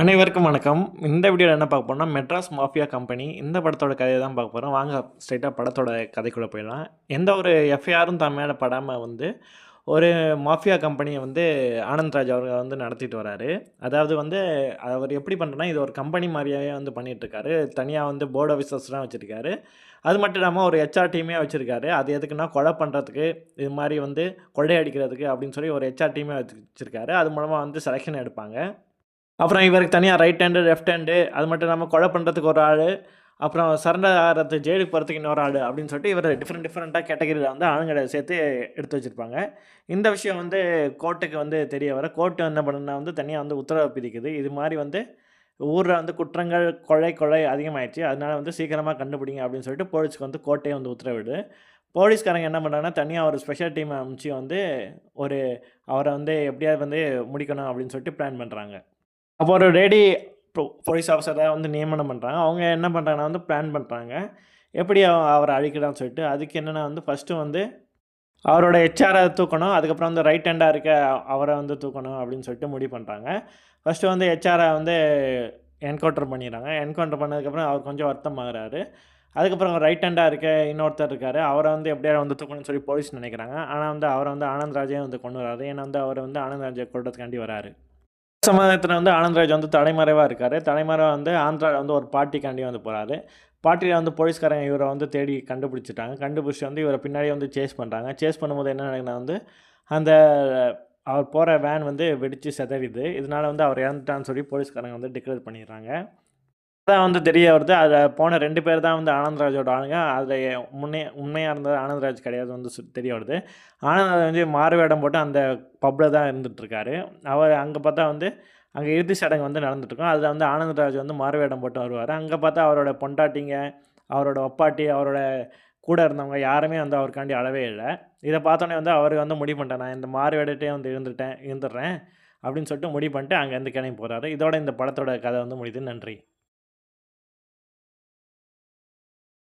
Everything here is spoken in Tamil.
அனைவருக்கும் வணக்கம். இந்த வீடியோவில் என்ன பார்க்க போறோம்னா மெட்ராஸ் மாஃபியா கம்பெனி இந்த படத்தோட கதையை தான் பார்க்க போகிறோம் வாங்க ஸ்ட்ரைட்டாக படத்தோட கதைக்குள்ளே போயிடலாம். எந்த ஒரு எஃப்ஐஆரும் தான் மேலே படாமல் வந்து ஒரு மாஃபியா கம்பெனியை வந்து ஆனந்த்ராஜ் அவர் வந்து நடத்திட்டு வராரு. அதாவது வந்து அவர் எப்படி பண்ணுறனா இது ஒரு கம்பெனி மாதிரியாகவே வந்து பண்ணிகிட்ருக்காரு தனியாக வந்து போர்டு ஆஃபீஸர்ஸ்லாம் வச்சுருக்காரு. அது மட்டும் இல்லாமல் ஒரு ஹெச்ஆர் டீமே வச்சுருக்காரு. அது எதுக்குன்னா கொலை பண்ணுறதுக்கு இது மாதிரி வந்து கொள்ளையடிக்கிறதுக்கு அப்படின்னு சொல்லி ஒரு ஹெச்ஆர் டீமே வச்சுருக்காரு. அது மூலமாக வந்து செலெக்ஷன் எடுப்பாங்க. அப்புறம் இவருக்கு தனியாக ரைட் ஹேண்டு லெஃப்ட் ஹேண்டு அது மட்டும் இல்லாமல் கொலை பண்ணுறதுக்கு ஒரு ஆள் அப்புறம் சரண்டர் ஆகிறது ஜெயிலுக்கு போகிறதுக்கு இன்னொரு ஆள் அப்படின்னு சொல்லிட்டு இவர் டிஃப்ரெண்ட் டிஃப்ரெண்ட்டாக கேட்டகரியில் வந்து ஆளுங்களை சேர்த்து எடுத்து வச்சுருப்பாங்க. இந்த விஷயம் வந்து கோர்ட்டுக்கு வந்து தெரிய வர கோர்ட்டு என்ன பண்ணுன்னா வந்து தனியாக வந்து உத்தரவு பிரிக்குது. இது மாதிரி வந்து ஊரில் வந்து குற்றங்கள் கொலை கொலை அதிகமாயிடுச்சு. அதனால வந்து சீக்கிரமாக கண்டுபிடிங்க அப்படின்னு சொல்லிட்டு போலீஸ்க்கு வந்து கோட்டையை வந்து உத்தரவிடு போலீஸ்காரங்க என்ன பண்ணுறாங்கன்னா தனியாக ஒரு ஸ்பெஷல் டீம் அனுப்பிச்சு வந்து ஒரு அவரை வந்து எப்படியாவது வந்து முடிக்கணும் அப்படின்னு சொல்லிட்டு பிளான் பண்ணுறாங்க அப்போ ஒரு லேடி போலீஸ் ஆஃபீஸரை வந்து நியமனம் பண்ணுறாங்க அவங்க என்ன பண்ணுறாங்கன்னா வந்து பிளான் பண்ணுறாங்க எப்படி அவரை அழிக்கலாம்னு சொல்லிட்டு அதுக்கு என்னென்னா வந்து ஃபஸ்ட்டு வந்து அவரோட ஹெச்ஆரை தூக்கணும். அதுக்கப்புறம் வந்து ரைட் ஹேண்டாக இருக்க அவரை வந்து தூக்கணும் அப்படின்னு சொல்லிட்டு முடிவு பண்ணுறாங்க ஃபஸ்ட்டு வந்து ஹெச்ஆரை வந்து என்கவுண்டர் பண்ணிடுறாங்க. என்கவுண்டர் பண்ணதுக்கப்புறம் அவர் கொஞ்சம் வருத்தமாகறாரு. அதுக்கப்புறம் ரைட் ஹேண்டாக இருக்க இன்னொருத்தர் இருக்கார். அவரை வந்து எப்படியாவது வந்து தூக்கணும்னு சொல்லி போலீஸ் நினைக்கிறாங்க. ஆனால் வந்து அவரை வந்து ஆனந்த் ராஜே வந்து கொண்டு வராரு. ஏன்னா வந்து அவரை வந்து ஆனந்த்ராஜை கொள்றதுக்காண்டி வராரு. சமுதாயத்தில் வந்து ஆனந்த்ராஜ் வந்து தலைமறைவாக இருக்கார். தலைமறைவாக வந்து ஆந்திரா வந்து ஒரு பார்ட்டிக்காண்டி வந்து போகிறாரு பாட்டியில் வந்து போலீஸ்காரங்க இவரை வந்து தேடி கண்டுபிடிச்சிட்டாங்க. கண்டுபிடிச்சி வந்து இவரை பின்னாடி வந்து சேஸ் பண்ணுறாங்க சேஸ் பண்ணும்போது என்ன நடக்குதுன்னா வந்து அந்த அவர் போகிற வேன் வந்து வெடித்து செதறிது. இதனால் வந்து அவர் இறந்துட்டான்னு சொல்லி போலீஸ்காரங்க வந்து டிக்ளேர் பண்ணிடுறாங்க. தான் வந்து தெரிய வருது. அதில் போன ரெண்டு பேர் தான் வந்து ஆனந்த்ராஜோட ஆளுங்க. அதில் முன்னே உண்மையாக இருந்தது ஆனந்த்ராஜ் கிடையாது வந்து தெரிய வருது. ஆனந்த்ராஜ் வந்து மாறுவேடம் போட்டு அந்த பப்பில் தான் இருந்துகிட்ருக்காரு அவர் அங்கே பார்த்தா வந்து அங்கே இறுதி சடங்கு வந்து நடந்துட்டுருக்கோம். அதில் வந்து ஆனந்தராஜ் வந்து மாறுவேடம் போட்டு வருவார். அங்கே பார்த்தா அவரோட பொண்டாட்டிங்க அவரோட ஒப்பாட்டி அவரோட கூட இருந்தவங்க யாருமே வந்து அவருக்காண்டி அளவே இல்லை. இதை பார்த்தோன்னே வந்து அவர் வந்து முடிவு பண்ணிட்டேன் நான் இந்த மாறுவேடட்டே வந்து இருந்துட்டேன் இருந்துடுறேன் அப்படின்னு சொல்லிட்டு முடிவு பண்ணிட்டு அங்கேருந்து கிளம்பி போகிறாரு இதோட இந்த படத்தோட கதை வந்து முடியுது. நன்றி.